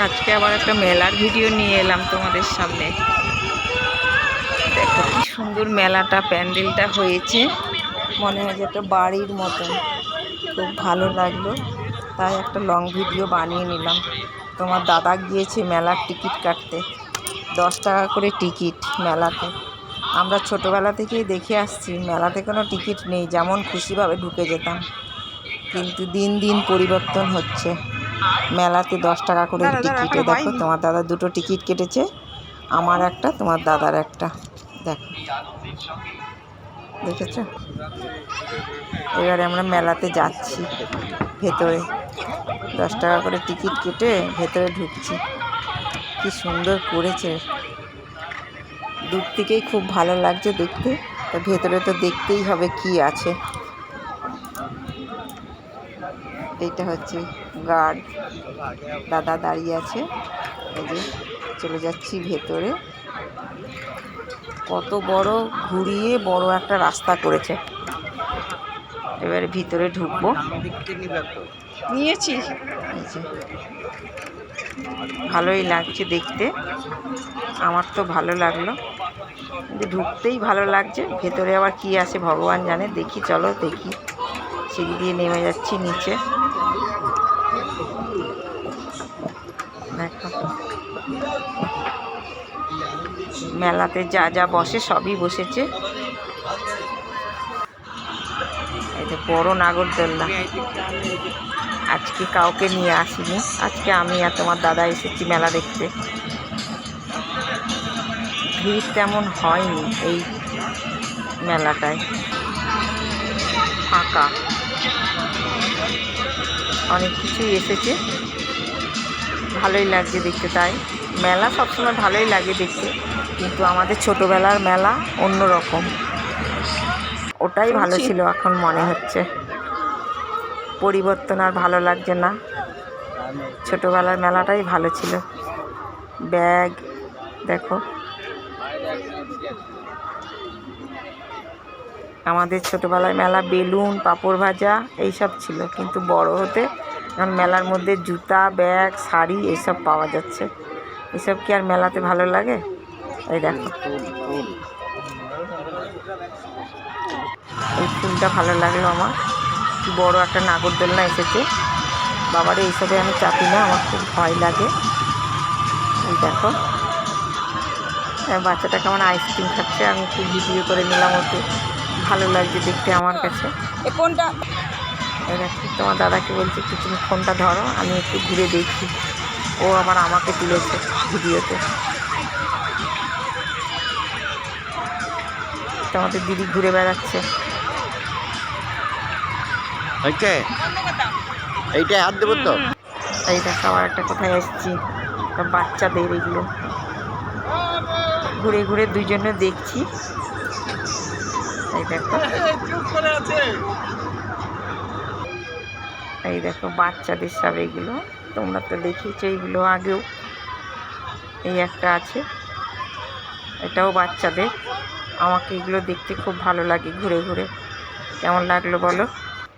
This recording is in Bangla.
আজকে আবার একটা মেলার ভিডিও নিয়ে এলাম তোমাদের সামনে। দেখো কি সুন্দর মেলাটা, প্যান্ডেলটা হয়েছে। মনে হয় যে একটা বাড়ির মতন। খুব ভালো লাগল। তাই একটা লং ভিডিও বানিয়ে নিলাম। তোমার দাদা গিয়েছে মেলার টিকিট কাটতে। দশ টাকা করে টিকিট মেলাতে। আমরা ছোটোবেলা থেকেই দেখে আসছি, মেলাতে কোনো টিকিট নেই। যেমন খুশিভাবে ঢুকে যেতাম। কিন্তু দিন দিন পরিবর্তন হচ্ছে। মেলাতে দশ টাকা করে টিকিটে দেখো তোমার দাদা দুটো টিকিট কেটেছে আমার একটা তোমার দাদার একটা দেখো। দেখেছ? এবারে আমরা মেলাতে যাচ্ছি ভেতরে। দশ টাকা করে টিকিট কেটে ভেতরে ঢুকছি। কি সুন্দর করেছে। দূর থেকেই খুব ভালো লাগছে দেখতে। তো ভেতরে তো দেখতেই হবে কি আছে। এইটা হচ্ছে গার্ড। দাদা দাঁড়িয়ে আছে। এই যে চলে যাচ্ছি ভেতরে। কত বড় ঘুরিয়ে বড় একটা রাস্তা করেছে। এবারে ভিতরে ঢুকবো। নিয়েছি। ভালোই লাগছে দেখতে। আমার তো ভালো লাগল। কিন্তু ঢুকতেই ভালো লাগছে। ভেতরে আবার কি আছে ভগবান জানে। দেখি চলো দেখি। সিঁড়ি দিয়ে নেমে যাচ্ছি নিচে। দেখো। মেলাতে যা যা বসে সবই বসেছে। যে বড় নাগরদোল্লা আজকে কাউকে নিয়ে আসিনি। আজকে আমি আর তোমার দাদা এসেছি মেলা দেখতে। ভিড় তেমন হয়নি এই মেলাটায়। ফাঁকা। অনেক কিছুই এসেছে। ভালোই লাগছে দেখতে তাই। মেলা সবসময় ভালোই লাগে দেখতে কিন্তু আমাদের ছোটোবেলার মেলা অন্য রকম ওটাই ভালো ছিল এখন মনে হচ্ছে। পরিবর্তন আর ভালো লাগছে না। ছোটোবেলার মেলাটাই ভালো ছিল। ব্যাগ দেখো। আমাদের ছোটোবেলায় মেলা বেলুন পাঁপড় ভাজা এইসব ছিল। কিন্তু বড় হতে এখন মেলার মধ্যে জুতা ব্যাগ শাড়ি এইসব পাওয়া যাচ্ছে। এসব কি আর মেলাতে ভালো লাগে? এই দেখো। এই ফুলটা ভালো লাগল আমার। বড় একটা নাগরদোলনা এসেছে। বাবারে এইসবে আমি চাপি না আমার খুব ভয় লাগে। এই দেখো। হ্যাঁ, বাচ্চাটা কেমন আইসক্রিম খাচ্ছে আমি একটু ভিডিও করে নিলাম ওকে। ভালো লাগছে দেখতে আমার কাছে। কোনটা এই তোমার দাদাকে বলছি একটু তুমি ফোনটা ধরো আমি একটু ঘুরে দেখি। ও আবার আমাকে তুলেছে ভিডিওতে। তোমাদের দিদি ঘুরে বেড়াচ্ছে। এইটাই হাত দেবো তো। এই দেখো আবার একটা কোথায় এসেছি। বাচ্চাদের এগুলো। ঘুরে ঘুরে দুজনে দেখছি। এই দেখো এই দেখো বাচ্চাদের সব এগুলো। তোমরা তো দেখিয়েছো এইগুলো আগেও। এই একটা আছে। এটাও বাচ্চাদের। আমাকে এগুলো দেখতে খুব ভালো লাগে ঘুরে ঘুরে। কেমন লাগল বলো?